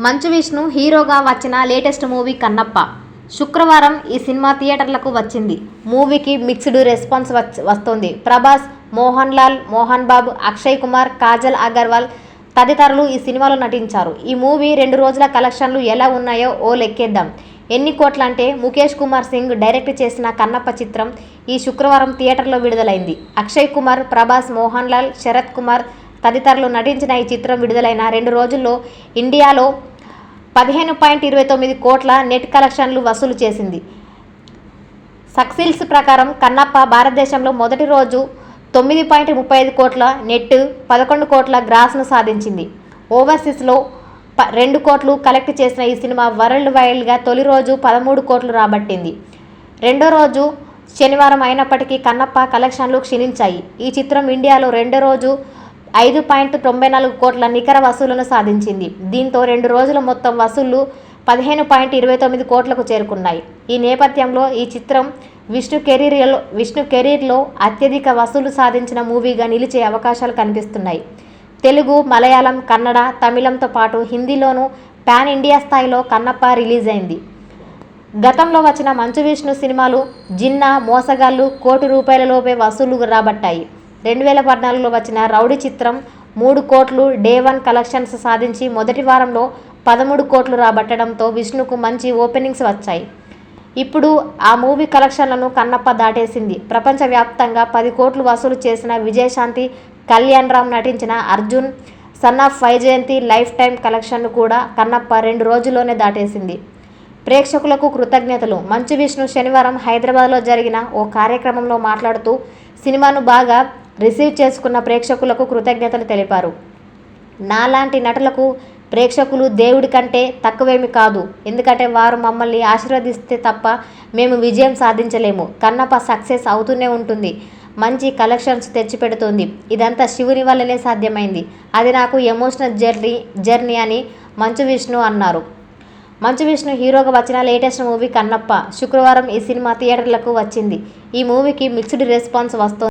మంచు విష్ణు హీరోగా వచ్చిన latest movie Kannappa. శుక్రవారం ఈ సినిమా థియేటర్లకు వచ్చింది. మూవీకి మిక్స్డ్ రెస్పాన్స్ వచ్- వస్తోంది. ప్రభాస్ మోహన్ లాల్ మోహన్ బాబు అక్షయ్ కుమార్ కాజల్ అగర్వాల్ తదితరులు ఈ సినిమాలో నటించారు. ఈ మూవీ రెండు రోజుల కలెక్షన్లు ఎలా ఉన్నాయో ఓ లెక్కేద్దాం. ఎన్ని కోట్లంటే ముఖేష్ కుమార్ సింగ్ డైరెక్ట్ చేసిన కన్నప్ప చిత్రం ఈ శుక్రవారం థియేటర్లో విడుదలైంది. అక్షయ్ కుమార్ ప్రభాస్ మోహన్ లాల్ శరత్ కుమార్ తదితరులు నటించిన ఈ చిత్రం విడుదలైన రెండు రోజుల్లో ఇండియాలో పదిహేను పాయింట్ ఇరవై తొమ్మిది కోట్ల నెట్ కలెక్షన్లు వసూలు చేసింది. సక్సిల్స్ ప్రకారం కన్నప్ప భారతదేశంలో మొదటి రోజు తొమ్మిది పాయింట్ ముప్పై ఐదు కోట్ల నెట్ పదకొండు కోట్ల గ్రాస్ను సాధించింది. ఓవర్సీస్లో ప రెండు కోట్లు కలెక్ట్ చేసిన ఈ సినిమా వరల్డ్ వైడ్గా తొలి రోజు పదమూడు కోట్లు రాబట్టింది. రెండో రోజు శనివారం అయినప్పటికీ కన్నప్ప కలెక్షన్లు క్షీణించాయి. ఈ చిత్రం ఇండియాలో రెండో రోజు ఐదు పాయింట్ తొంభై నాలుగు కోట్ల నికర వసూలను సాధించింది. దీంతో రెండు రోజుల మొత్తం వసూళ్ళు పదిహేను పాయింట్ ఇరవై తొమ్మిది కోట్లకు చేరుకున్నాయి. ఈ నేపథ్యంలో ఈ చిత్రం విష్ణు కెరీర్లో విష్ణు కెరీర్లో అత్యధిక వసూలు సాధించిన మూవీగా నిలిచే అవకాశాలు కనిపిస్తున్నాయి. తెలుగు మలయాళం కన్నడ తమిళంతో పాటు హిందీలోనూ పాన్ ఇండియా స్థాయిలో కన్నప్ప రిలీజ్ అయింది. గతంలో వచ్చిన మంచు విష్ణు సినిమాలు జిన్నా మోసగాళ్ళు కోటి రూపాయలలోపే వసూలు రాబట్టాయి. రెండు వేల పద్నాలుగులో వచ్చిన రౌడీ చిత్రం మూడు కోట్లు డే వన్ కలెక్షన్స్ సాధించి మొదటి వారంలో పదమూడు కోట్లు రాబట్టడంతో విష్ణుకు మంచి ఓపెనింగ్స్ వచ్చాయి. ఇప్పుడు ఆ మూవీ కలెక్షన్లను కన్నప్ప దాటేసింది. ప్రపంచవ్యాప్తంగా పది కోట్లు వసూలు చేసిన విజయశాంతి కళ్యాణ్ రామ్ నటించిన Arjun son of Vyjayanthi life time కలెక్షన్ను కూడా కన్నప్ప రెండు రోజుల్లోనే దాటేసింది. ప్రేక్షకులకు కృతజ్ఞతలు. మంచు విష్ణు శనివారం హైదరాబాద్లో జరిగిన ఓ కార్యక్రమంలో మాట్లాడుతూ సినిమాను బాగా రిసీవ్ చేసుకున్న ప్రేక్షకులకు కృతజ్ఞతలు తెలిపారు. నాలాంటి నటులకు ప్రేక్షకులు దేవుడి కంటే తక్కువేమి కాదు. ఎందుకంటే వారు మమ్మల్ని ఆశీర్వదిస్తే తప్ప మేము విజయం సాధించలేము. కన్నప్ప సక్సెస్ అవుతూనే ఉంటుంది. మంచి కలెక్షన్స్ తెచ్చిపెడుతుంది. ఇదంతా శివుని వల్లనే సాధ్యమైంది. అది నాకు ఎమోషనల్ జర్నీ జర్నీ అని మంచు విష్ణు అన్నారు. మంచు విష్ణు హీరోగా వచ్చిన లేటెస్ట్ మూవీ కన్నప్ప. శుక్రవారం ఈ సినిమా థియేటర్లకు వచ్చింది. ఈ మూవీకి మిక్స్డ్ రెస్పాన్స్ వస్తుంది.